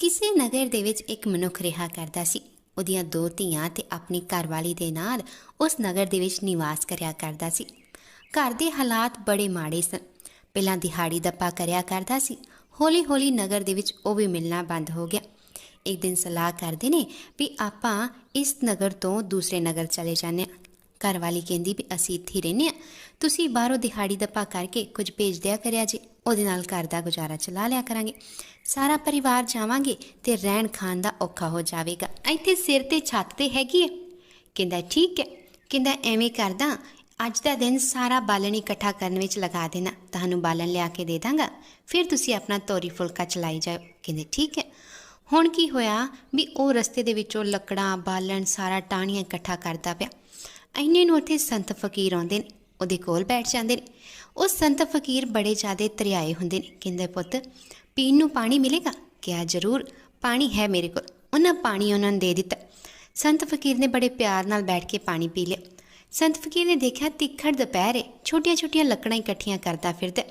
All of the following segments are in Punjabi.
ਕਿਸੇ ਨਗਰ ਦੇ ਵਿੱਚ ਇੱਕ ਮਨੁੱਖ ਰਿਹਾ ਕਰਦਾ ਸੀ। ਉਹਦੀਆਂ ਦੋ ਧੀਆਂ ਤੇ ਆਪਣੀ ਘਰਵਾਲੀ ਦੇ ਨਾਲ ਉਸ ਨਗਰ ਦੇ ਵਿੱਚ ਨਿਵਾਸ ਕਰਿਆ ਕਰਦਾ ਸੀ। ਘਰ ਦੇ ਹਾਲਾਤ ਬੜੇ ਮਾੜੇ ਸਨ। ਪਹਿਲਾਂ ਦਿਹਾੜੀ ਦੱਪਾ ਕਰਿਆ ਕਰਦਾ ਸੀ। ਹੌਲੀ-ਹੌਲੀ ਨਗਰ ਦੇ ਵਿੱਚ ਉਹ ਵੀ ਮਿਲਣਾ ਬੰਦ ਹੋ ਗਿਆ। ਇੱਕ ਦਿਨ ਸਲਾਹ ਕਰਦੇ ਨੇ ਵੀ ਆਪਾਂ ਇਸ ਨਗਰ ਤੋਂ ਦੂਸਰੇ ਨਗਰ ਚਲੇ ਜਾਂਦੇ ਹਾਂ। ਘਰਵਾਲੀ ਕਹਿੰਦੀ ਵੀ ਅਸੀਂ ਇੱਥੇ ਰਹਿੰਦੇ ਹਾਂ। ਤੁਸੀਂ ਬਾਹਰੋਂ ਦਿਹਾੜੀ ਦੱਪਾ ਕਰਕੇ ਕੁਝ ਭੇਜ ਦਿਆ ਕਰਿਆ ਜੀ। ਉਹਦੇ ਨਾਲ ਘਰ ਦਾ ਗੁਜ਼ਾਰਾ ਚਲਾ ਲਿਆ ਕਰਾਂਗੇ। ਸਾਰਾ ਪਰਿਵਾਰ ਜਾਵਾਂਗੇ ਤੇ ਰਹਿਣ ਖਾਣ ਦਾ ਔਖਾ ਹੋ ਜਾਵੇਗਾ। ਇੱਥੇ ਸਿਰ ਤੇ ਛੱਤ ਤੇ ਹੈਗੀ ਹੈ ਕਹਿੰਦਾ, ਠੀਕ ਹੈ। ਕਹਿੰਦਾ, ਐਵੇਂ ਕਰਦਾ। ਅੱਜ ਦਾ ਦਿਨ ਸਾਰਾ ਬਾਲਣ ਇਕੱਠਾ ਕਰਨ ਵਿੱਚ ਲਗਾ ਦੇਣਾ। ਤੁਹਾਨੂੰ ਬਾਲਣ ਲਿਆ ਕੇ ਦੇ ਦਾਂਗਾ। ਫਿਰ ਤੁਸੀਂ ਆਪਣਾ ਤੋਰੀ ਫੁਲਕਾ ਚਲਾਈ ਜਾਓ ਕਹਿੰਦੇ, ਠੀਕ ਹੈ। ਹੁਣ ਕੀ ਹੋਇਆ ਵੀ ਉਹ ਰਸਤੇ ਦੇ ਵਿੱਚੋਂ ਲੱਕੜਾਂ, ਬਾਲਣ ਸਾਰਾ ਟਾਹਣੀਆਂ ਇਕੱਠਾ ਕਰਦਾ ਪਿਆ। ਐਨੇ ਨੂੰ ਉੱਥੇ ਸੰਤ ਫਕੀਰ ਆਉਂਦੇ ਨੇ। ਉਹਦੇ ਕੋਲ ਬੈਠ ਜਾਂਦੇ ਨੇ। ਉਹ ਸੰਤ ਫਕੀਰ ਬੜੇ ਜ਼ਿਆਦੇ ਤਰਿਆਏ ਹੁੰਦੇ ਨੇ। ਕਹਿੰਦੇ, ਪੁੱਤ, ਪੀਣ ਨੂੰ ਪਾਣੀ ਮਿਲੇਗਾ? ਕਿਹਾ, ਜ਼ਰੂਰ, ਪਾਣੀ ਹੈ ਮੇਰੇ ਕੋਲ। ਉਹਨਾਂ ਪਾਣੀ ਉਹਨਾਂ ਨੂੰ ਦੇ ਦਿੱਤਾ। ਸੰਤ ਫਕੀਰ ਨੇ ਬੜੇ ਪਿਆਰ ਨਾਲ ਬੈਠ ਕੇ ਪਾਣੀ ਪੀ ਲਿਆ। ਸੰਤ ਫਕੀਰ ਨੇ ਦੇਖਿਆ, ਤਿੱਖੜ ਦੁਪਹਿਰ ਹੈ ਛੋਟੀਆਂ-ਛੋਟੀਆਂ ਲੱਕੜਾਂ ਇਕੱਠੀਆਂ ਕਰਦਾ ਫਿਰਦਾ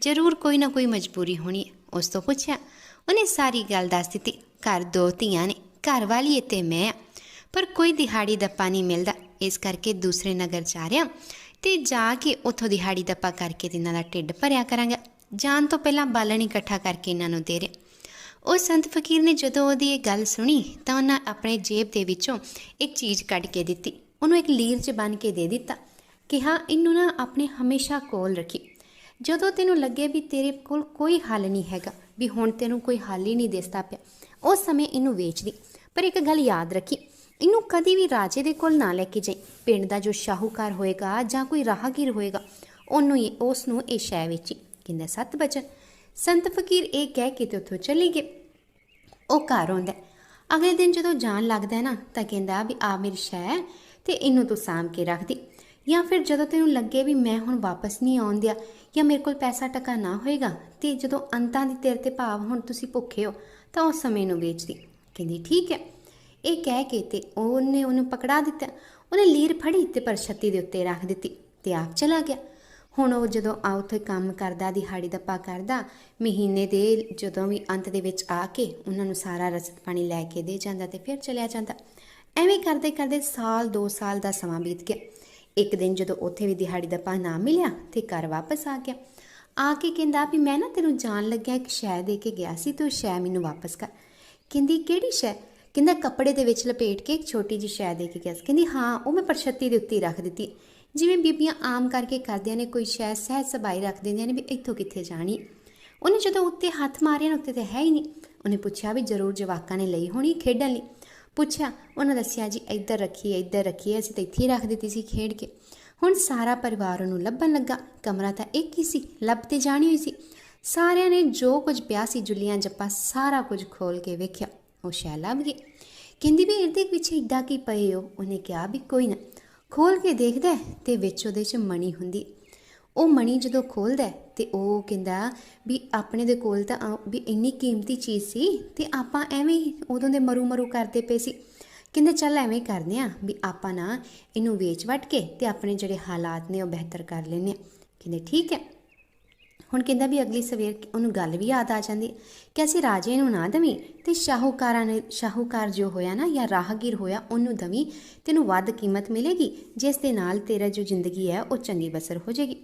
ਜ਼ਰੂਰ ਕੋਈ ਨਾ ਕੋਈ ਮਜਬੂਰੀ ਹੋਣੀ ਹੈ। ਉਸ ਤੋਂ ਪੁੱਛਿਆ, ਉਹਨੇ ਸਾਰੀ ਗੱਲ ਦੱਸ ਦਿੱਤੀ। ਘਰ ਦੋ ਧੀਆਂ ਨੇ। ਘਰ ਵਾਲੀ ਤੇ ਮੈਂ ਹਾਂ। ਪਰ ਕੋਈ ਦਿਹਾੜੀ ਦੱਪਾ ਨਹੀਂ ਮਿਲਦਾ। ਇਸ ਕਰਕੇ ਦੂਸਰੇ ਨਗਰ ਜਾ ਰਿਹਾ ਤੇ ਜਾ ਕੇ ਉੱਥੋਂ ਦਿਹਾੜੀ ਦੱਪਾ ਕਰਕੇ ਤੇ ਇਹਨਾਂ ਦਾ ਢਿੱਡ ਭਰਿਆ ਕਰਾਂਗਾ। ਜਾਣ ਤੋਂ ਪਹਿਲਾਂ ਬਾਲਣ ਇਕੱਠਾ ਕਰਕੇ ਇਹਨਾਂ ਨੂੰ ਦੇ ਰਿਹਾ। ਉਹ ਸੰਤ ਫਕੀਰ ਨੇ ਜਦੋਂ ਉਹਦੀ ਇਹ ਗੱਲ ਸੁਣੀ ਤਾਂ ਉਹਨਾਂ ਆਪਣੇ ਜੇਬ ਦੇ ਵਿੱਚੋਂ ਇੱਕ ਚੀਜ਼ ਕੱਢ ਕੇ ਦਿੱਤੀ। ਉਹਨੂੰ ਇੱਕ ਲੀਰ 'ਚ ਬੰਨ ਕੇ ਦੇ ਦਿੱਤਾ। ਕਿਹਾ, ਇਹਨੂੰ ਨਾ ਆਪਣੇ ਹਮੇਸ਼ਾ ਕੋਲ ਰੱਖੀ। ਜਦੋਂ ਤੈਨੂੰ ਲੱਗੇ ਵੀ ਤੇਰੇ ਕੋਲ ਕੋਈ ਹੱਲ ਨਹੀਂ ਹੈਗਾ, ਵੀ ਹੁਣ ਤੈਨੂੰ ਕੋਈ ਹੱਲ ਹੀ ਨਹੀਂ ਦਿਸਦਾ ਪਿਆ, ਉਸ ਸਮੇਂ ਇਹਨੂੰ ਵੇਚ ਦੀ। ਪਰ ਇੱਕ ਗੱਲ ਯਾਦ ਰੱਖੀ ਇਹਨੂੰ ਕਦੀ ਵੀ ਰਾਜੇ ਦੇ ਕੋਲ ਨਾ ਲੈ ਕੇ ਜਾਈ। ਪਿੰਡ ਦਾ ਜੋ ਸ਼ਾਹੂਕਾਰ ਹੋਏਗਾ ਜਾਂ ਕੋਈ ਰਾਹਗੀਰ ਹੋਏਗਾ, ਉਹਨੂੰ ਹੀ ਉਸ ਨੂੰ ਇਹ ਸ਼ੈ ਵੇਚੀ। ਕਹਿੰਦਾ, ਸੱਤ ਬਚਨ। ਸੰਤ ਫਕੀਰ ਇਹ ਕਹਿ ਕੇ ਤੇ ਉੱਥੋਂ ਚਲੀ ਗਏ। ਉਹ ਘਰ ਆਉਂਦਾ ਅਗਲੇ ਦਿਨ ਜਦੋਂ ਜਾਣ ਲੱਗਦਾ ਨਾ, ਤਾਂ ਕਹਿੰਦਾ ਵੀ, ਆ ਮੇਰੀ ਸ਼ੈ ਹੈ ਤੇ ਇਹਨੂੰ ਤੂੰ ਸਾਂਭ ਕੇ ਰੱਖ ਦੇ। ਜਾਂ ਫਿਰ ਜਦੋਂ ਤੈਨੂੰ ਲੱਗੇ ਵੀ ਮੈਂ ਹੁਣ ਵਾਪਸ ਨਹੀਂ ਆਉਣ ਦਿਆ ਜਾਂ ਮੇਰੇ ਕੋਲ ਪੈਸਾ ਟਕਾ ਨਾ ਹੋਏਗਾ ਤੇ ਜਦੋਂ ਅੰਤਾਂ ਦੀ ਤੇਰੇ ਤੇ ਭਾਵ ਹੁਣ ਤੁਸੀਂ ਭੁੱਖੇ ਹੋ, ਤਾਂ ਉਸ ਸਮੇਂ ਨੂੰ ਵੇਚ ਦੀ ਕਹਿੰਦੀ, ਠੀਕ ਹੈ। ਇਹ ਕਹਿ ਕੇ ਤੇ ਉਹਨੇ ਉਹਨੂੰ ਪਕੜਾ ਦਿੱਤਾ। ਉਹਨੇ ਲੀਰ ਫੜੀ ਤੇ ਪਰਛੱਤੀ ਦੇ ਉੱਤੇ ਰੱਖ ਦਿੱਤੀ ਤੇ ਆਪ ਚਲਾ ਗਿਆ। ਹੁਣ ਉਹ ਜਦੋਂ ਆ ਉੱਥੇ ਕੰਮ ਕਰਦਾ, ਦਿਹਾੜੀ ਦੱਪਾ ਕਰਦਾ, ਮਹੀਨੇ ਦੇ ਜਦੋਂ ਵੀ ਅੰਤ ਦੇ ਵਿੱਚ ਆ ਕੇ ਉਹਨਾਂ ਨੂੰ ਸਾਰਾ ਰਸਦ ਪਾਣੀ ਲੈ ਕੇ ਦੇ ਜਾਂਦਾ ਤੇ ਫਿਰ ਚਲਿਆ ਜਾਂਦਾ। ਐਵੇਂ ਕਰਦੇ ਕਰਦੇ ਸਾਲ 2 ਸਾਲ ਦਾ ਸਮਾਂ ਬੀਤ ਗਿਆ। ਇੱਕ ਦਿਨ ਜਦੋਂ ਉੱਥੇ ਵੀ ਦਿਹਾੜੀ ਦੱਪਾ ਨਾ ਮਿਲਿਆ ਤੇ ਘਰ ਵਾਪਸ ਆ ਗਿਆ। ਆ ਕੇ ਕਹਿੰਦਾ ਵੀ ਮੈਂ ਨਾ ਤੈਨੂੰ ਜਾਣ ਲੱਗਿਆ ਇੱਕ ਸ਼ੈ ਦੇ ਕੇ ਗਿਆ ਸੀ ਤੂੰ ਸ਼ੈ ਮੈਨੂੰ ਵਾਪਸ ਕਰ। ਕਹਿੰਦੀ, ਕਿਹੜੀ ਸ਼ੈ ਕਹਿੰਦਾ ਕੱਪੜੇ ਦੇ ਵਿੱਚ ਲਪੇਟ ਕੇ ਇੱਕ ਛੋਟੀ ਜਿਹੀ ਸ਼ੈ ਦੇ ਕੇ ਗਿਆ ਸੀ। ਕਹਿੰਦੀ, ਹਾਂ, ਉਹ ਮੈਂ ਪਰਛੱਤੀ ਦੇ ਉੱਤੇ ਹੀ ਰੱਖ ਦਿੱਤੀ। ਜਿਵੇਂ ਬੀਬੀਆਂ ਆਮ ਕਰਕੇ ਕਰਦੀਆਂ ਨੇ, ਕੋਈ ਸ਼ੈ ਸਹਿਜ ਸਬਾਈ ਰੱਖ ਦਿੰਦੀਆਂ ਨੇ ਵੀ ਇੱਥੋਂ ਕਿੱਥੇ ਜਾਣੀ। ਉਹਨੇ ਜਦੋਂ ਉੱਤੇ ਹੱਥ ਮਾਰਿਆ ਨਾ, ਉੱਤੇ ਤਾਂ ਹੈ ਹੀ ਨਹੀਂ। ਉਹਨੇ ਪੁੱਛਿਆ ਵੀ ਜ਼ਰੂਰ ਜਵਾਕਾਂ ਨੇ ਲਈ ਹੋਣੀ ਖੇਡਣ ਲਈ। ਪੁੱਛਿਆ, ਉਹਨਾਂ ਦੱਸਿਆ, ਜੀ, ਇੱਧਰ ਰੱਖੀ ਹੈ, ਇੱਧਰ ਰੱਖੀ ਹੈ, ਅਸੀਂ ਤਾਂ ਇੱਥੇ ਹੀ ਰੱਖ ਦਿੱਤੀ ਸੀ ਖੇਡ ਕੇ। ਹੁਣ ਸਾਰਾ ਪਰਿਵਾਰ ਉਹਨੂੰ ਲੱਭਣ ਲੱਗਾ। ਕਮਰਾ ਤਾਂ ਇੱਕ ਹੀ ਸੀ, ਲੱਭ ਤੇ ਜਾਣੀ ਹੋਈ ਸੀ। ਸਾਰਿਆਂ ਨੇ ਜੋ ਕੁਝ ਪਿਆ ਸੀ, ਜੁਲੀਆਂ ਜੱਪਾ ਸਾਰਾ ਕੁਝ ਖੋਲ ਕੇ ਵੇਖਿਆ। ਉਹ ਸ਼ੈ ਲੱਭ ਗਈ ਕਹਿੰਦੀ ਵੀ ਇਹਦੇ ਪਿੱਛੇ ਇੱਦਾਂ ਕੀ ਪਏ ਹੋ? ਉਹਨੇ ਕਿਹਾ ਵੀ ਕੋਈ ਨਾ, ਖੋਲ ਕੇ ਦੇਖਦਾ ਹੈ ਤੇ ਵਿੱਚ ਉਹਦੇ 'ਚ ਮਣੀ ਹੁੰਦੀ। ਉਹ ਮਣੀ ਜਦੋਂ ਖੋਲਦਾ ਹੈ ਤੇ ਉਹ ਕਹਿੰਦਾ ਵੀ ਆਪਣੇ ਦੇ ਕੋਲ ਤਾਂ ਵੀ ਇੰਨੀ ਕੀਮਤੀ ਚੀਜ਼ ਸੀ ਤੇ ਆਪਾਂ ਐਵੇਂ ਹੀ ਉਦੋਂ ਦੇ ਮਰੂ ਮਰੂ ਕਰਦੇ ਪਏ ਸੀ। ਕਹਿੰਦੇ ਚੱਲ ਐਵੇਂ ਕਰਦੇ ਆ ਵੀ ਆਪਾਂ ਨਾ ਇਹਨੂੰ ਵੇਚ ਵਟ ਕੇ ਤੇ ਆਪਣੇ ਜਿਹੜੇ ਹਾਲਾਤ ਨੇ ਉਹ ਬਿਹਤਰ ਕਰ ਲੈਨੇ ਆ ਕਹਿੰਦੇ ਠੀਕ ਹੈ। ਹੁਣ ਕਹਿੰਦਾ ਵੀ ਅਗਲੀ ਸਵੇਰ ਉਹਨੂੰ ਗੱਲ ਵੀ ਯਾਦ ਆ ਜਾਂਦੀ। ਕਿ ਅਸੀਂ ਰਾਜੇ ਨੂੰ ਨਾ ਦਵੀਂ ਤੇ ਸ਼ਾਹੂਕਾਰਾਂ ਨੇ ਸ਼ਾਹੂਕਾਰ ਜੋ ਹੋਇਆ ਨਾ ਜਾਂ ਰਾਹਗੀਰ ਹੋਇਆ, ਉਹਨੂੰ ਦਵੀਂ ਤੈਨੂੰ ਵੱਧ ਕੀਮਤ ਮਿਲੇਗੀ, ਜਿਸ ਦੇ ਨਾਲ ਤੇਰਾ ਜੋ ਜ਼ਿੰਦਗੀ ਹੈ, ਉਹ ਚੰਗੀ ਬਸਰ ਹੋ ਜਾਏਗੀ।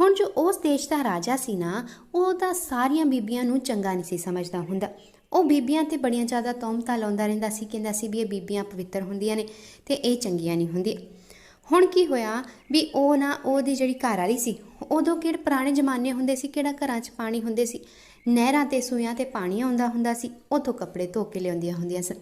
ਹੁਣ ਜੋ ਉਸ ਦੇਸ਼ ਦਾ ਰਾਜਾ ਸੀ ਨਾ, ਉਹ ਤਾਂ ਸਾਰੀਆਂ ਬੀਬੀਆਂ ਨੂੰ ਚੰਗਾ ਨਹੀਂ ਸੀ ਸਮਝਦਾ ਹੁੰਦਾ। ਉਹ ਬੀਬੀਆਂ ਤੇ ਬੜੀਆਂ ਜ਼ਿਆਦਾ ਤੌਮਤਾ ਲਾਉਂਦਾ ਰਹਿੰਦਾ ਸੀ, ਕਹਿੰਦਾ ਸੀ ਵੀ ਇਹ ਬੀਬੀਆਂ ਪਵਿੱਤਰ ਹੁੰਦੀਆਂ ਨੇ ਤੇ ਇਹ ਚੰਗੀਆਂ ਨਹੀਂ ਹੁੰਦੀਆਂ। ਹੁਣ ਕੀ ਹੋਇਆ ਵੀ ਉਹ ਨਾ ਉਹਦੀ ਜਿਹੜੀ ਘਰ ਵਾਲੀ ਸੀ, ਉਦੋਂ ਕਿਹੜੇ ਪੁਰਾਣੇ ਜ਼ਮਾਨੇ ਹੁੰਦੇ ਸੀ, ਕਿਹੜਾ ਘਰਾਂ 'ਚ ਪਾਣੀ ਹੁੰਦੇ ਸੀ? ਨਹਿਰਾਂ ਤੇ ਸੂਇਆਂ ਤੇ ਪਾਣੀ ਆਉਂਦਾ ਹੁੰਦਾ ਸੀ, ਉਥੋਂ ਕੱਪੜੇ ਧੋ ਕੇ ਲਿਆਉਂਦੀਆਂ ਹੁੰਦੀਆਂ ਸਨ।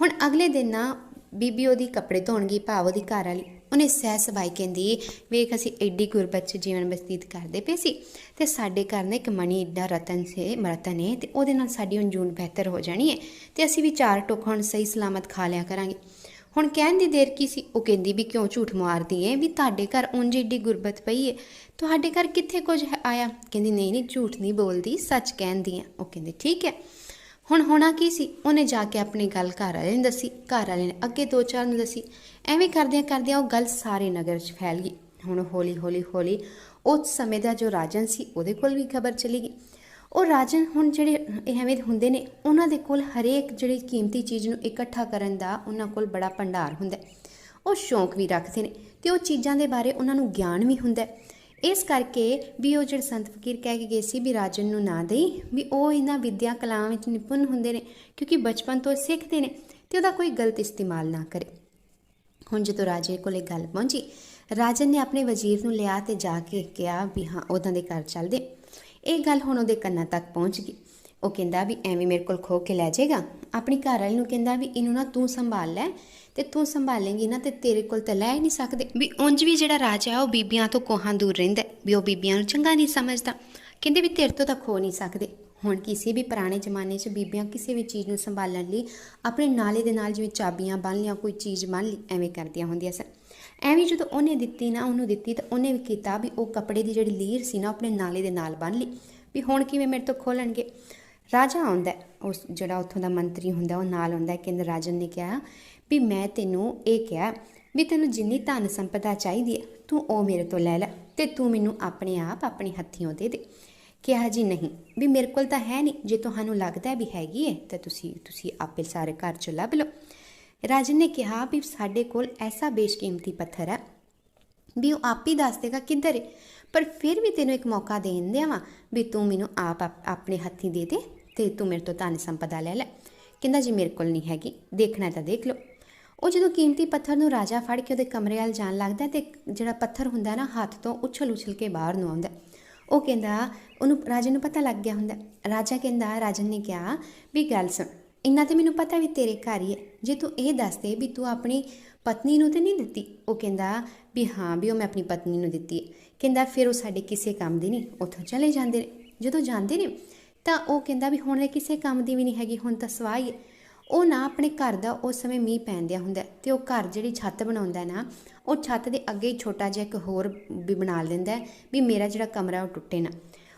ਹੁਣ ਅਗਲੇ ਦਿਨ ਨਾ ਬੀਬੀ ਉਹਦੀ ਕੱਪੜੇ ਧੋਣਗੀ, ਭਾਵ ਉਹਦੀ ਘਰ ਵਾਲੀ। ਉਹਨੇ ਸਹਿ ਸਬਾਈ ਕਹਿੰਦੀ, ਵੇਖ ਅਸੀਂ ਐਡੀ ਗੁਰਬਤ 'ਚ ਜੀਵਨ ਬਤੀਤ ਕਰਦੇ ਪਏ ਸੀ ਤੇ ਸਾਡੇ ਘਰ ਨੇ ਇੱਕ ਮਣੀ ਇੱਡਾ ਰਤਨ ਸੇ ਮਰਤਨ ਹੈ ਤੇ ਉਹਦੇ ਨਾਲ ਸਾਡੀ ਹੁਣ ਜੂਨ ਬਿਹਤਰ ਹੋ ਜਾਣੀ ਹੈ ਤੇ ਅਸੀਂ ਵੀ ਚਾਰ ਟੋਕ ਹੁਣ ਸਹੀ ਸਲਾਮਤ ਖਾ ਲਿਆ ਕਰਾਂਗੇ। ਹੁਣ ਕਹਿਣ ਦੀ ਦੇਰ ਕੀ ਸੀ? ਉਹ ਕਹਿੰਦੀ ਵੀ ਕਿਉਂ ਝੂਠ ਮਾਰਦੀ ਏ? ਵੀ ਤੁਹਾਡੇ ਘਰ ਉਂਝ ਏਡੀ ਗੁਰਬਤ ਪਈ ਏ। ਤੁਹਾਡੇ ਘਰ ਕਿੱਥੇ ਕੁਝ ਆਇਆ? ਕਹਿੰਦੀ, ਨਹੀਂ ਨਹੀਂ, ਝੂਠ ਨਹੀਂ ਬੋਲਦੀ, ਸੱਚ ਕਹਿੰਦੀ ਆ। ਉਹ ਕਹਿੰਦੀ, ਠੀਕ ਹੈ ਹੁਣ ਹੋਣਾ ਕੀ ਸੀ? ਉਹਨੇ ਜਾ ਕੇ ਆਪਣੀ ਗੱਲ ਘਰ ਵਾਲੇ ਨੂੰ ਦੱਸੀ। ਘਰ ਵਾਲੇ ਨੇ ਅੱਗੇ ਦੋ ਚਾਰ ਨੂੰ ਦੱਸੀ। ਐਵੇਂ ਕਰਦਿਆਂ ਕਰਦਿਆਂ ਉਹ ਗੱਲ ਸਾਰੇ ਨਗਰ 'ਚ ਫੈਲ ਗਈ। ਹੁਣ ਹੌਲੀ ਹੌਲੀ ਹੌਲੀ ਉਸ ਸਮੇਂ ਦਾ ਜੋ ਰਾਜਨ ਸੀ, ਉਹਦੇ ਕੋਲ ਵੀ ਖਬਰ ਚਲੀ ਗਈ। ਉਹ ਰਾਜਨ ਹੁਣ ਜਿਹੜੇ ਐਵੇਂ ਹੁੰਦੇ ਨੇ, ਉਹਨਾਂ ਦੇ ਕੋਲ ਹਰੇਕ ਜਿਹੜੀ ਕੀਮਤੀ ਚੀਜ਼ ਨੂੰ ਇਕੱਠਾ ਕਰਨ ਦਾ ਉਹਨਾਂ ਕੋਲ ਬੜਾ ਭੰਡਾਰ ਹੁੰਦਾ ਹੈ। ਉਹ ਸ਼ੌਂਕ ਵੀ ਰੱਖਦੇ ਨੇ ਤੇ ਉਹ ਚੀਜ਼ਾਂ ਦੇ ਬਾਰੇ ਉਹਨਾਂ ਨੂੰ ਗਿਆਨ ਵੀ ਹੁੰਦਾ ਹੈ। ਇਸ ਕਰਕੇ ਵੀ ਉਹ ਜਿਹੜੇ ਸੰਤ ਫਕੀਰ ਕਹਿ ਕੇ ਗਏ ਸੀ ਵੀ ਰਾਜਨ ਨੂੰ ਨਾ ਦੇਈ, ਵੀ ਉਹ ਇਹਨਾਂ ਵਿਦਿਆ ਕਲਾਵਾਂ ਵਿੱਚ ਨਿਪੁੰਨ ਹੁੰਦੇ ਨੇ, ਕਿਉਂਕਿ ਬਚਪਨ ਤੋਂ ਸਿੱਖਦੇ ਨੇ ਤੇ ਉਹਦਾ ਕੋਈ ਗਲਤ ਇਸਤੇਮਾਲ ਨਾ ਕਰੇ ਹੁਣ ਜਦੋਂ ਰਾਜੇ ਕੋਲ ਇਹ ਗੱਲ ਪਹੁੰਚੀ, ਰਾਜਨ ਨੇ ਆਪਣੇ ਵਜ਼ੀਰ ਨੂੰ ਲਿਆ ਤੇ ਜਾ ਕੇ ਕਿਹਾ ਵੀ ਹਾਂ ਉਹਨਾਂ ਦੇ ਘਰ ਚੱਲਦੇ ਇਹ ਗੱਲ ਹੁਣ ਉਹਦੇ ਕੰਨਾਂ ਤੱਕ ਪਹੁੰਚ ਗਈ। ਉਹ ਕਹਿੰਦਾ ਵੀ ਐਵੇਂ ਮੇਰੇ ਕੋਲ ਖੋ ਕੇ ਲੈ ਜਾਏਗਾ। ਆਪਣੀ ਘਰ ਵਾਲੀ ਨੂੰ ਕਹਿੰਦਾ ਵੀ ਇਹਨੂੰ ਨਾ ਤੂੰ ਸੰਭਾਲ ਲੈ ਤੇ ਤੂੰ ਸੰਭਾਲੇਂਗੀ ਨਾ ਤੇ ਤੇਰੇ ਕੋਲ ਤਾਂ ਲੈ ਹੀ ਨਹੀਂ ਸਕਦੇ। ਵੀ ਉਂਝ ਵੀ ਜਿਹੜਾ ਰਾਜਾ ਉਹ ਬੀਬੀਆਂ ਤੋਂ ਕੋਹਾਂ ਦੂਰ ਰਹਿੰਦਾ ਵੀ ਉਹ ਬੀਬੀਆਂ ਨੂੰ ਚੰਗਾ ਨਹੀਂ ਸਮਝਦਾ। ਕਹਿੰਦੇ ਵੀ ਤੇਰੇ ਤੋਂ ਤਾਂ ਖੋ ਨਹੀਂ ਸਕਦੇ। ਹੁਣ ਕਿਸੇ ਵੀ ਪੁਰਾਣੇ ਜ਼ਮਾਨੇ 'ਚ ਬੀਬੀਆਂ ਕਿਸੇ ਵੀ ਚੀਜ਼ ਨੂੰ ਸੰਭਾਲਣ ਲਈ ਆਪਣੇ ਨਾਲੇ ਦੇ ਨਾਲ ਜਿਵੇਂ ਚਾਬੀਆਂ ਬੰਨ ਲਿਆ, ਕੋਈ ਚੀਜ਼ ਬੰਨ ਲਈ, ਐਵੇਂ ਕਰਦੀਆਂ ਹੁੰਦੀਆਂ ਸਨ। ਐਵੇਂ ਜਦੋਂ ਉਹਨੇ ਦਿੱਤੀ ਨਾ, ਉਹਨੂੰ ਦਿੱਤੀ ਤਾਂ ਉਹਨੇ ਵੀ ਕੀਤਾ ਵੀ ਉਹ ਕੱਪੜੇ ਦੀ ਜਿਹੜੀ ਲੀਰ ਸੀ ਨਾ ਆਪਣੇ ਨਾਲੇ ਦੇ ਨਾਲ ਬੰਨ ਲਈ। ਵੀ ਹੁਣ ਕਿਵੇਂ ਮੇਰੇ ਤੋਂ ਖੋਲਣਗੇ? ਰਾਜਾ ਆਉਂਦਾ ਉਸ ਜਿਹੜਾ ਉੱਥੋਂ ਦਾ ਮੰਤਰੀ ਹੁੰਦਾ, ਉਹ ਨਾਲ ਆਉਂਦਾ ਹੈ। ਕਹਿੰਦਾ ਰਾਜਨ ਨੇ ਕਿਹਾ, ਵੀ ਮੈਂ ਤੈਨੂੰ ਇਹ ਕਿਹਾ ਵੀ ਤੈਨੂੰ ਜਿੰਨੀ ਧਨ ਸੰਪਦਾ ਚਾਹੀਦੀ ਹੈ, ਤੂੰ ਉਹ ਮੇਰੇ ਤੋਂ ਲੈ ਲੈ ਤੇ ਤੂੰ ਮੈਨੂੰ ਆਪਣੇ ਆਪ ਆਪਣੇ ਹੱਥੀਂ ਦੇ ਦੇ। ਕਿਹਾ ਜੀ ਨਹੀਂ, ਵੀ ਮੇਰੇ ਕੋਲ ਤਾਂ ਹੈ ਨਹੀਂ, ਜੇ ਤੁਹਾਨੂੰ ਲੱਗਦਾ ਵੀ ਹੈਗੀ ਹੈ, ਤਾਂ ਤੁਸੀਂ ਤੁਸੀਂ ਆਪੇ ਸਾਰੇ ਘਰ ਚ ਲੱਭ ਲਓ। ਰਾਜਨ ਨੇ ਕਿਹਾ ਵੀ ਸਾਡੇ ਕੋਲ ਐਸਾ ਬੇਸ਼ਕੀਮਤੀ ਪੱਥਰ ਹੈ ਵੀ ਉਹ ਆਪ ਹੀ ਦੱਸ ਦੇਗਾ ਕਿੱਧਰ ਹੈ ਪਰ ਫਿਰ ਵੀ ਤੈਨੂੰ ਇੱਕ ਮੌਕਾ ਦੇਣ ਦਿਆਵਾਂ ਵੀ ਤੂੰ ਮੈਨੂੰ ਆਪ ਆਪ- ਆਪਣੇ ਹੱਥੀਂ ਦੇ ਦੇ ਤੇ ਤੂੰ ਮੇਰੇ ਤੋਂ ਧਨ ਸੰਪਦਾ ਲੈ ਲੈ। ਕਹਿੰਦਾ ਜੀ ਮੇਰੇ ਕੋਲ ਨਹੀਂ ਹੈਗੀ, ਦੇਖਣਾ ਤਾਂ ਦੇਖ ਲਓ। ਉਹ ਜਦੋਂ ਕੀਮਤੀ ਪੱਥਰ ਨੂੰ ਰਾਜਾ ਫੜ ਕੇ ਉਹਦੇ ਕਮਰੇ ਵੱਲ ਜਾਣ ਲੱਗਦਾ ਤੇ ਜਿਹੜਾ ਪੱਥਰ ਹੁੰਦਾ ਨਾ ਹੱਥ ਤੋਂ ਉਛਲ ਉਛਲ ਕੇ ਬਾਹਰ ਨੂੰ ਆਉਂਦਾ। ਉਹ ਕਹਿੰਦਾ, ਉਹਨੂੰ ਰਾਜੇ ਨੂੰ ਪਤਾ ਲੱਗ ਗਿਆ ਹੁੰਦਾ। ਰਾਜਾ ਕਹਿੰਦਾ, ਰਾਜਨ ਨੇ ਕਿਹਾ, ਵੀ ਗੱਲ ਸੁਣ ਇੰਨਾ ਤੇ ਮੈਨੂੰ ਪਤਾ ਵੀ ਤੇਰੇ ਘਰ ਹੀ ਹੈ। ਜੇ ਤੂੰ ਇਹ ਦੱਸ ਦੇ ਵੀ ਤੂੰ ਆਪਣੀ ਪਤਨੀ ਨੂੰ ਤੇ ਨਹੀਂ ਦਿੱਤੀ, ਉਹ ਕਹਿੰਦਾ ਵੀ ਹਾਂ ਵੀ ਉਹ ਮੈਂ ਆਪਣੀ ਪਤਨੀ ਨੂੰ ਦਿੱਤੀ ਹੈ। ਕਹਿੰਦਾ ਫਿਰ ਉਹ ਸਾਡੇ ਕਿਸੇ ਕੰਮ ਦੀ ਨਹੀਂ, ਉੱਥੋਂ ਚਲੇ ਜਾਂਦੇ ਨੇ। ਜਦੋਂ ਜਾਂਦੇ ਨੇ, ਤਾਂ ਉਹ ਕਹਿੰਦਾ ਵੀ ਹੁਣ ਇਹ ਕਿਸੇ ਕੰਮ ਦੀ ਵੀ ਨਹੀਂ ਹੈਗੀ, ਹੁਣ ਤਾਂ ਸਵਾਹ ਹੀ ਹੈ। ਉਹ ਨਾ ਆਪਣੇ ਘਰ ਦਾ ਉਸ ਸਮੇਂ ਮੀਂਹ ਪੈਂਦਿਆ ਹੁੰਦਾ ਹੈ ਤੇ ਉਹ ਘਰ ਜਿਹੜੀ ਛੱਤ ਬਣਾਉਂਦਾ ਨਾ, ਉਹ ਛੱਤ ਦੇ ਅੱਗੇ ਛੋਟਾ ਜਿਹਾ ਇੱਕ ਹੋਰ ਵੀ ਬਣਾ ਲੈਂਦਾ ਵੀ ਮੇਰਾ ਜਿਹੜਾ ਕਮਰਾ ਉਹ ਟੁੱਟੇ ਨਾ।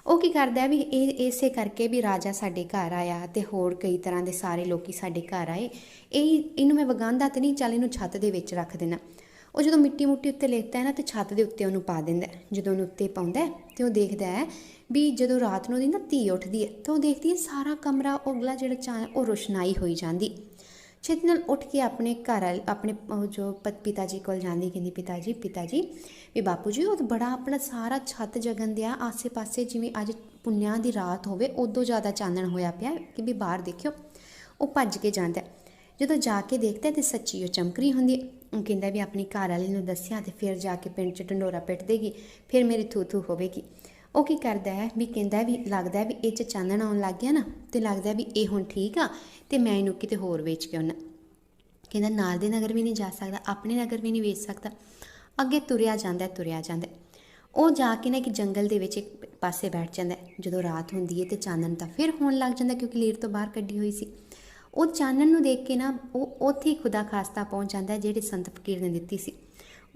ਉਹ ਕੀ ਕਰਦਾ ਵੀ ਇਹ ਇਸੇ ਕਰਕੇ ਵੀ ਰਾਜਾ ਸਾਡੇ ਘਰ ਆਇਆ ਤੇ ਹੋਰ ਕਈ ਤਰ੍ਹਾਂ ਦੇ ਸਾਰੇ ਲੋਕੀ ਸਾਡੇ ਘਰ ਆਏ। ਇਹ ਇਹਨੂੰ ਮੈਂ ਵਗਾਂਦਾ ਤੇ ਨਹੀਂ, ਚੱਲ ਇਹਨੂੰ ਛੱਤ ਦੇ ਵਿੱਚ ਰੱਖ ਦੇਣਾ ਉਹ ਜਦੋਂ ਮਿੱਟੀ ਮੁੱਟੀ ਉੱਤੇ ਲੇਟਦਾ ਹੈ ਨਾ ਤੇ ਛੱਤ ਦੇ ਉੱਤੇ ਉਹਨੂੰ ਪਾ ਦਿੰਦਾ ਜਦੋਂ ਉਹਨੂੰ ਉੱਤੇ ਪਾਉਂਦਾ ਹੈ ਤੇ ਉਹ ਦੇਖਦਾ ਹੈ ਵੀ ਜਦੋਂ ਰਾਤ ਨੂੰ ਉਹਦੀ ਨਾ ਧੀ ਉੱਠਦੀ ਹੈ ਤਾਂ ਉਹ ਦੇਖਦੀ ਹੈ ਸਾਰਾ ਕਮਰਾ ਉਹ ਅਗਲਾ ਜਿਹੜਾ ਚਾਂ ਉਹ ਰੋਸ਼ਨਾਈ ਹੋਈ ਜਾਂਦੀ। ਛੇਤੀ ਨਾਲ ਉੱਠ ਕੇ ਆਪਣੇ ਘਰ ਵਾਲ- ਆਪਣੇ ਜੋ ਪਿਤਾ ਜੀ ਕੋਲ ਜਾਂਦੀ, ਕਹਿੰਦੀ ਪਿਤਾ ਜੀ ਪਿਤਾ ਜੀ ਵੀ ਬਾਪੂ ਜੀ, ਉਹ ਬੜਾ ਆਪਣਾ ਸਾਰਾ ਛੱਤ ਜਗਨ ਦਿਆ, ਆਸੇ-ਪਾਸੇ ਜਿਵੇਂ ਅੱਜ ਪੁੰਨਿਆਂ ਦੀ ਰਾਤ ਹੋਵੇ, ਉਦੋਂ ਜ਼ਿਆਦਾ ਚਾਨਣ ਹੋਇਆ ਪਿਆ ਕਿ ਵੀ ਬਾਹਰ ਦੇਖਿਓ, ਉਹ ਭੱਜ ਕੇ ਜਾਂਦਾ। ਜਦੋਂ ਜਾ ਕੇ ਦੇਖਦਾ ਹੈ ਤੇ ਸੱਚੀ ਉਹ ਚਮਕਰੀ ਹੁੰਦੀ ਉਹ ਕਹਿੰਦਾ ਵੀ ਆਪਣੀ ਘਰ ਵਾਲੀ ਨੂੰ ਦੱਸਿਆ ਤੇ ਫਿਰ ਜਾ ਕੇ ਪਿੰਡ 'ਚ ਢੰਡੋਰਾ ਪਿੱਟ ਦੇਗੀ ਫਿਰ ਮੇਰੀ ਥੂ ਥੂ ਹੋਵੇਗੀ। ਉਹ ਕੀ ਕਰਦਾ ਹੈ? ਵੀ ਕਹਿੰਦਾ ਵੀ, ਲੱਗਦਾ ਵੀ ਇਹ 'ਚ ਚਾਨਣ ਆਉਣ ਲੱਗ ਗਿਆ ਨਾ, ਤੇ ਲੱਗਦਾ ਵੀ ਇਹ ਹੁਣ ਠੀਕ ਆ, ਤੇ ਮੈਂ ਇਹਨੂੰ ਕਿਤੇ ਹੋਰ ਵੇਚ ਕੇ ਆਉਣਾ ਕਹਿੰਦਾ, ਨਾਲ ਦੇ ਨਗਰ ਵੀ ਨਹੀਂ ਜਾ ਸਕਦਾ, ਆਪਣੇ ਨਗਰ ਵੀ ਨਹੀਂ ਵੇਚ ਸਕਦਾ। ਅੱਗੇ ਤੁਰਿਆ ਜਾਂਦਾ ਤੁਰਿਆ ਜਾਂਦਾ। ਉਹ ਜਾ ਕੇ ਨਾ ਕਿ ਜੰਗਲ ਦੇ ਵਿੱਚ ਇੱਕ ਪਾਸੇ ਬੈਠ ਜਾਂਦਾ। ਜਦੋਂ ਰਾਤ ਹੁੰਦੀ ਹੈ ਤੇ ਚਾਨਣ ਤਾਂ ਫਿਰ ਹੋਣ ਲੱਗ ਜਾਂਦਾ, ਕਿਉਂਕਿ ਲੀਰ ਤੋਂ ਬਾਹਰ ਕੱਢੀ ਹੋਈ ਸੀ। ਉਹ ਚਾਨਣ ਨੂੰ ਦੇਖ ਕੇ ਨਾ, ਉਹ ਉੱਥੇ ਹੀ ਖੁਦਾ ਖਾਸਤਾ ਪਹੁੰਚ ਜਾਂਦਾ, ਜਿਹੜੇ ਸੰਤ ਫਕੀਰ ਨੇ ਦਿੱਤੀ ਸੀ।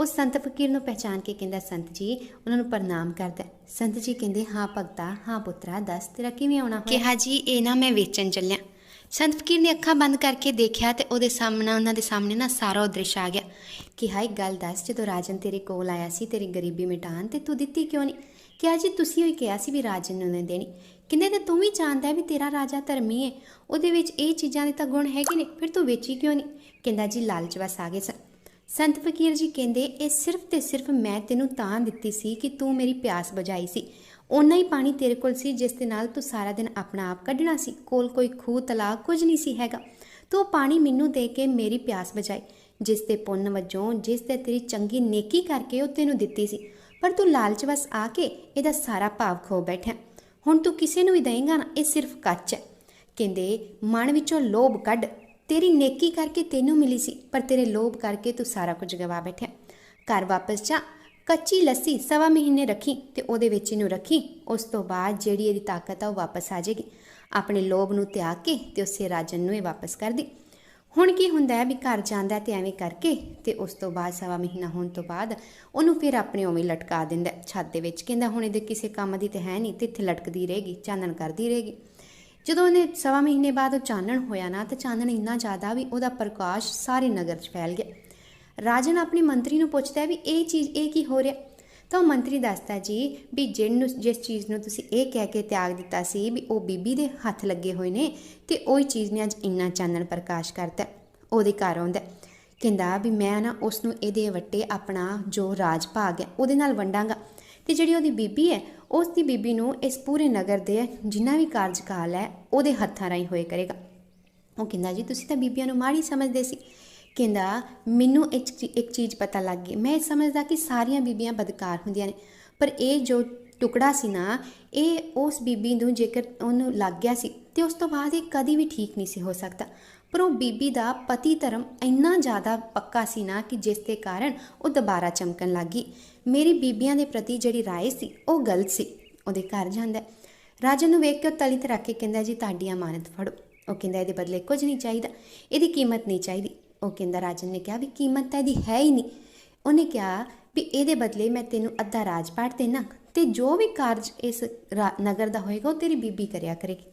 ਉਹ ਸੰਤ ਫਕੀਰ ਨੂੰ ਪਹਿਚਾਨ ਕੇ ਕਹਿੰਦਾ, ਸੰਤ ਜੀ, ਉਹਨਾਂ ਨੂੰ ਪ੍ਰਣਾਮ ਕਰਦਾ ਸੰਤ ਜੀ ਕਹਿੰਦੇ, ਹਾਂ ਭਗਤਾ, ਹਾਂ ਪੁੱਤਰਾ, ਦੱਸ ਤੇਰਾ ਕਿਵੇਂ ਆਉਣਾ ਹੋਇਆ? ਕਿਹਾ, ਜੀ, ਇਹ ਨਾ ਮੈਂ ਵੇਚਣ ਚੱਲਿਆ। ਸੰਤ ਫਕੀਰ ਨੇ ਅੱਖਾਂ ਬੰਦ ਕਰਕੇ ਦੇਖਿਆ ਤੇ ਉਹਦੇ ਸਾਹਮਣੇ, ਉਹਨਾਂ ਦੇ ਸਾਹਮਣੇ ਨਾ ਸਾਰਾ ਉਹ ਦ੍ਰਿਸ਼ ਆ ਗਿਆ। ਕਿ ਹਾਈ ਗੱਲ ਦੱਸ, ਜਦੋਂ ਰਾਜਨ ਤੇਰੇ ਕੋਲ ਆਇਆ ਸੀ, ਤੇਰੀ ਗਰੀਬੀ ਮਿਟਾਉਣ, ਤੇ ਤੂੰ ਦਿੱਤੀ ਕਿਉਂ ਨਹੀਂ? ਕਿਹਾ, ਜੀ, ਤੁਸੀਂ ਹੀ ਕਿਹਾ ਸੀ ਵੀ ਰਾਜਨ ਨੂੰ ਨਹੀਂ ਦੇਣੀ। ਕਹਿੰਦੇ, ਤੇ ਤੂੰ ਵੀ ਜਾਣਦਾ ਵੀ ਤੇਰਾ ਰਾਜਾ ਧਰਮੀ ਹੈ ਉਹਦੇ ਵਿੱਚ ਇਹ ਚੀਜ਼ਾਂ ਦੇ ਤਾਂ ਗੁਣ ਹੈਗੇ ਨੇ, ਫਿਰ ਤੂੰ ਵੇਚੀ ਕਿਉਂ ਨਹੀਂ? ਕਹਿੰਦਾ, ਜੀ, ਲਾਲਚ ਵਸ ਆ ਗਏ ਸਨ। ਸੰਤ ਫਕੀਰ ਜੀ ਕਹਿੰਦੇ, ਇਹ ਸਿਰਫ ਤੇ ਸਿਰਫ ਮੈਂ ਤੈਨੂੰ ਤਾਂ ਦਿੱਤੀ ਸੀ ਕਿ ਤੂੰ ਮੇਰੀ ਪਿਆਸ ਬੁਝਾਈ ਸੀ। ਓਨਾ ਹੀ ਪਾਣੀ ਤੇਰੇ ਕੋਲ ਸੀ ਜਿਸ ਦੇ ਨਾਲ ਤੂੰ ਸਾਰਾ ਦਿਨ ਆਪਣਾ ਆਪ ਕੱਢਣਾ ਸੀ। ਕੋਲ ਕੋਈ ਖੂਹ ਤਲਾਅ ਕੁਝ ਨਹੀਂ ਸੀ ਹੈਗਾ। ਤੂੰ ਪਾਣੀ ਮੈਨੂੰ ਦੇ ਕੇ ਮੇਰੀ ਪਿਆਸ ਬੁਝਾਈ, ਜਿਸ ਦੇ ਪੁੰਨ ਵਜੋਂ ਜਿਸ ਤੇ ਤੇਰੀ ਚੰਗੀ ਨੇਕੀ ਕਰਕੇ ਉਹ ਤੈਨੂੰ ਦਿੱਤੀ ਸੀ। ਪਰ ਤੂੰ ਲਾਲਚ ਵਸ ਆ ਕੇ ਇਹਦਾ ਸਾਰਾ ਭਾਵ ਖੋ ਬੈਠਾ ਹੁਣ ਤੂੰ ਕਿਸੇ ਨੂੰ ਵੀ ਦੇਂਗਾ ਨਾ, ਇਹ ਸਿਰਫ ਕੱਚ ਹੈ। ਕਹਿੰਦੇ, ਮਨ ਵਿੱਚੋਂ ਲੋਭ ਕੱਢ ਤੇਰੀ ਨੇਕੀ ਕਰਕੇ ਤੈਨੂੰ ਮਿਲੀ ਸੀ, ਪਰ ਤੇਰੇ ਲੋਭ ਕਰਕੇ ਤੂੰ ਸਾਰਾ ਕੁਝ ਗਵਾ ਬੈਠਿਆ। ਘਰ ਵਾਪਸ ਜਾ, ਕੱਚੀ ਲੱਸੀ ਸਵਾ ਮਹੀਨੇ ਰੱਖੀ ਤੇ ਉਹਦੇ ਵਿੱਚ ਇਹਨੂੰ ਰੱਖੀ, ਉਸ ਤੋਂ ਬਾਅਦ ਜਿਹੜੀ ਇਹਦੀ ਤਾਕਤ ਆ ਉਹ ਵਾਪਸ ਆ ਜਾਏਗੀ। ਆਪਣੇ ਲੋਭ ਨੂੰ ਤਿਆਗ ਕੇ ਤੇ ਉਸੇ ਰਾਜਨ ਨੂੰ ਇਹ ਵਾਪਸ ਕਰ ਦੇ। ਹੁਣ ਕੀ ਹੁੰਦਾ ਹੈ ਵੀ ਘਰ ਜਾਂਦਾ ਹੈ ਤੇ ਐਵੇਂ ਕਰਕੇ ਤੇ ਉਸ ਤੋਂ ਬਾਅਦ ਸਵਾ ਮਹੀਨਾ ਹੋਣ ਤੋਂ ਬਾਅਦ ਉਹਨੂੰ ਫਿਰ ਆਪਣੇ ਉਵੇਂ ਲਟਕਾ ਦਿੰਦਾ ਛੱਤ ਦੇ ਵਿੱਚ ਕਹਿੰਦਾ, ਹੁਣ ਇਹਦੇ ਕਿਸੇ ਕੰਮ ਦੀ ਤੇ ਹੈ ਨਹੀਂ, ਤੇ ਇੱਥੇ ਲਟਕਦੀ ਰਹੇਗੀ, ਚਾਨਣ ਕਰਦੀ ਰਹੇਗੀ। ਜਦੋਂ ਉਹਨੇ ਸਵਾ ਮਹੀਨੇ ਬਾਅਦ ਉਹ ਚਾਨਣ ਹੋਇਆ ਨਾ, ਤੇ ਚਾਨਣ ਇੰਨਾ ਜ਼ਿਆਦਾ ਵੀ ਉਹਦਾ ਪ੍ਰਕਾਸ਼ ਸਾਰੇ ਨਗਰ 'ਚ ਫੈਲ ਗਿਆ। ਰਾਜਨ ਆਪਣੇ ਮੰਤਰੀ ਨੂੰ ਪੁੱਛਦਾ ਹੈ ਵੀ ਇਹ ਚੀਜ਼, ਇਹ ਕੀ ਹੋ ਰਿਹਾ? ਤਾਂ ਉਹ ਮੰਤਰੀ ਦੱਸਦਾ ਜੀ ਵੀ ਜਿਹਨੂੰ ਜਿਸ ਚੀਜ਼ ਨੂੰ ਤੁਸੀਂ ਇਹ ਕਹਿ ਕੇ ਤਿਆਗ ਦਿੱਤਾ ਸੀ ਵੀ ਉਹ ਬੀਬੀ ਦੇ ਹੱਥ ਲੱਗੇ ਹੋਏ ਨੇ, ਤੇ ਉਹੀ ਚੀਜ਼ ਨੇ ਅੱਜ ਇੰਨਾ ਚਾਨਣ ਪ੍ਰਕਾਸ਼ ਕਰਤਾ, ਉਹਦੇ ਘਰ ਆਉਂਦਾ। ਕਹਿੰਦਾ ਵੀ ਮੈਂ ਨਾ ਉਸ ਨੂੰ ਇਹਦੇ ਵੱਟੇ ਆਪਣਾ ਜੋ ਰਾਜ ਭਾਗ ਹੈ, ਉਹਦੇ ਨਾਲ ਵੰਡਾਂਗਾ। ਤੇ ਜਿਹੜੀ ਉਹਦੀ ਬੀਬੀ ਹੈ ਉਸ ਦੀ ਬੀਬੀ ਨੂੰ ਇਸ ਪੂਰੇ ਨਗਰ ਦੇ ਜਿੰਨਾ ਵੀ ਕਾਰਜਕਾਲ ਹੈ, ਉਹਦੇ ਹੱਥਾਂ ਰਾਹੀਂ ਹੋਏ ਕਰੇਗਾ। ਉਹ ਕਹਿੰਦਾ, ਜੀ, ਤੁਸੀਂ ਤਾਂ ਬੀਬੀਆਂ ਨੂੰ ਮਾੜੀ ਸਮਝਦੇ ਸੀ। ਕਹਿੰਦਾ, ਮੈਨੂੰ ਇੱਕ ਚੀਜ਼ ਪਤਾ ਲੱਗ ਗਈ। ਮੈਂ ਸਮਝਦਾ ਕਿ ਸਾਰੀਆਂ ਬੀਬੀਆਂ ਬਦਕਾਰ ਹੁੰਦੀਆਂ ਨੇ। ਪਰ ਇਹ ਜੋ ਟੁਕੜਾ ਸੀ ਨਾ, ਇਹ ਉਸ ਬੀਬੀ ਨੂੰ ਜੇਕਰ ਉਹਨੂੰ ਲੱਗ ਗਿਆ ਸੀ, ਤੇ ਉਸ ਤੋਂ ਬਾਅਦ ਇਹ ਕਦੀ ਵੀ ਠੀਕ ਨਹੀਂ ਸੀ ਹੋ ਸਕਦਾ। ਪਰ ਉਹ ਬੀਬੀ ਦਾ ਪਤੀ ਧਰਮ ਇੰਨਾ ਜ਼ਿਆਦਾ ਪੱਕਾ ਸੀ ਨਾ ਕਿ ਜਿਸ ਦੇ ਕਾਰਨ ਉਹ ਦੁਬਾਰਾ ਚਮਕਣ ਲੱਗੀ ਮੇਰੀ ਬੀਬੀਆਂ ਦੇ ਪ੍ਰਤੀ ਜਿਹੜੀ ਰਾਏ ਸੀ, ਉਹ ਗਲਤ ਸੀ। ਉਹਦੇ ਘਰ ਜਾਂਦਾ ਰਾਜਨ ਨੂੰ ਵੇਖ ਕੇ ਉਹ ਤਲੀ ਤੇ ਰੱਖ ਕੇ ਕਹਿੰਦਾ, ਜੀ ਤੁਹਾਡੀ ਅਮਾਨਤ ਫੜੋ। ਉਹ ਕਹਿੰਦਾ, ਇਹਦੇ ਬਦਲੇ ਕੁਝ ਨਹੀਂ ਚਾਹੀਦਾ। ਇਹਦੀ ਕੀਮਤ ਨਹੀਂ ਚਾਹੀਦੀ। ਉਹ ਕਹਿੰਦਾ ਰਾਜਨ ਨੇ ਕਿਹਾ ਵੀ ਕੀਮਤ ਤਾਂ ਇਹਦੀ ਹੈ ਹੀ ਨਹੀਂ। ਉਹਨੇ ਕਿਹਾ ਵੀ, ਇਹਦੇ ਬਦਲੇ ਮੈਂ ਤੈਨੂੰ ਅੱਧਾ ਰਾਜਪਾਟ ਦੇਣਾ ਤੇ ਜੋ ਵੀ ਕਾਰਜ ਇਸ ਰਾ- ਨਗਰ ਦਾ ਹੋਏਗਾ, ਉਹ ਤੇਰੀ ਬੀਬੀ ਕਰਿਆ ਕਰੇਗੀ।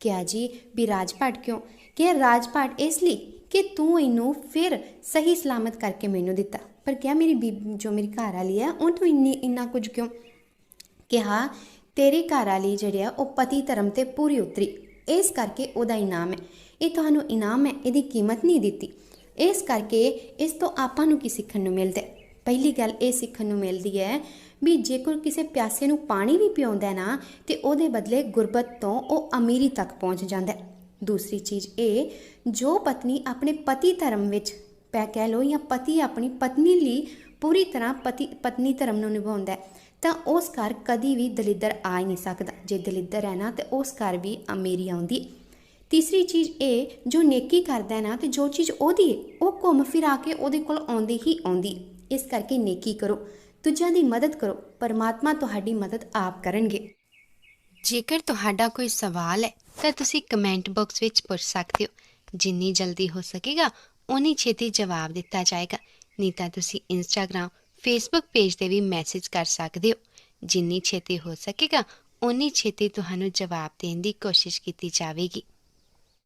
ਕਿਹਾ, ਜੀ, ਵੀ ਰਾਜਪਾਟ ਕਿਉਂ? ਕਿ ਰਾਜਪਾਟ ਇਸ ਲਈ ਕਿ ਤੂੰ ਇਹਨੂੰ ਫਿਰ ਸਹੀ ਸਲਾਮਤ ਕਰਕੇ ਮੈਨੂੰ ਦਿੱਤਾ। ਪਰ ਕਿਹਾ ਮੇਰੀ ਬੀਬੀ ਜੋ ਮੇਰੀ ਘਰ ਵਾਲੀ ਹੈ, ਉਹ ਤੂੰ ਇੰਨੀ, ਇੰਨਾ ਕੁਝ ਕਿਉਂ? ਕਿਹਾ, ਤੇਰੇ ਘਰ ਵਾਲੀ ਜਿਹੜੀ ਆ, ਉਹ ਪਤੀ ਧਰਮ ਤੇ ਪੂਰੀ ਉਤਰੀ। ਇਸ ਕਰਕੇ ਉਹਦਾ ਇਨਾਮ ਹੈ। ਇਹ ਤੁਹਾਨੂੰ ਇਨਾਮ ਹੈ, ਇਹਦੀ ਕੀਮਤ ਨਹੀਂ ਦਿੱਤੀ। ਇਸ ਕਰਕੇ ਇਸ ਤੋਂ ਆਪਾਂ ਨੂੰ ਕੀ ਸਿੱਖਣ ਨੂੰ ਮਿਲਦਾ ਹੈ? ਪਹਿਲੀ ਗੱਲ ਇਹ ਸਿੱਖਣ ਨੂੰ ਮਿਲਦੀ ਹੈ ਵੀ ਜੇਕਰ ਕਿਸੇ ਪਿਆਸੇ ਨੂੰ ਪਾਣੀ ਵੀ ਪਿਆਉਂਦਾ ਨਾ, ਤੇ ਉਹਦੇ ਬਦਲੇ ਗੁਰਬਤ ਤੋਂ ਉਹ ਅਮੀਰੀ ਤੱਕ ਪਹੁੰਚ ਜਾਂਦਾ ਹੈ। ਦੂਸਰੀ ਚੀਜ਼ ਇਹ, ਜੋ ਪਤਨੀ ਆਪਣੇ ਪਤੀ ਧਰਮ ਵਿੱਚ ਪੈ, ਕਹਿ ਲੋ ਜਾਂ ਪਤੀ ਆਪਣੀ ਪਤਨੀ ਲਈ ਪੂਰੀ ਤਰ੍ਹਾਂ ਪਤੀ, ਪਤਨੀ ਧਰਮ ਨੂੰ ਨਿਭਾਉਂਦਾ ਹੈ, ਤਾਂ ਉਸ ਘਰ ਕਦੀ ਵੀ ਦਲਿੱਦਰ ਆ ਹੀ ਨਹੀਂ ਸਕਦਾ। ਜੇ ਦਲਿੱਦਰ ਹੈ ਨਾ, ਤੇ ਉਸ ਘਰ ਵੀ ਅਮੀਰੀ ਆਉਂਦੀ ਤੀਸਰੀ ਚੀਜ਼ ਇਹ, ਜੋ ਨੇਕੀ ਕਰਦਾ ਨਾ, ਤੇ ਜੋ ਚੀਜ਼ ਉਹਦੀ ਹੈ, ਉਹ ਘੁੰਮ ਫਿਰਾ ਕੇ ਉਹਦੇ ਕੋਲ ਆਉਂਦੀ ਹੀ ਆਉਂਦੀ ਇਸ ਕਰਕੇ ਨੇਕੀ ਕਰੋ, ਦੂਜਿਆਂ ਦੀ ਮਦਦ ਕਰੋ, ਪਰਮਾਤਮਾ ਤੁਹਾਡੀ ਮਦਦ ਆਪ ਕਰਨਗੇ। ਜੇਕਰ ਤੁਹਾਡਾ ਕੋਈ ਸਵਾਲ ਹੈ, ਤਾਂ ਤੁਸੀਂ ਕਮੈਂਟ ਬਾਕਸ ਵਿੱਚ ਪੁੱਛ ਸਕਦੇ ਹੋ। ਜਿੰਨੀ ਜਲਦੀ ਹੋ ਸਕੇਗਾ ਉਨੀ ਛੇਤੀ ਜਵਾਬ ਦਿੱਤਾ ਜਾਏਗਾ। ਨਹੀਂ ਤਾਂ ਤੁਸੀਂ ਇੰਸਟਾਗ੍ਰam ਫੇਸਬੁੱਕ ਪੇਜ ਤੇ ਵੀ ਮੈਸੇਜ ਕਰ ਸਕਦੇ ਹੋ। ਜਿੰਨੀ ਛੇਤੀ ਹੋ ਸਕੇਗਾ ਉਨੀ ਛੇਤੀ ਤੁਹਾਨੂੰ ਜਵਾਬ ਦੇਣ ਦੀ ਕੋਸ਼ਿਸ਼ ਕੀਤੀ ਜਾਵੇਗੀ।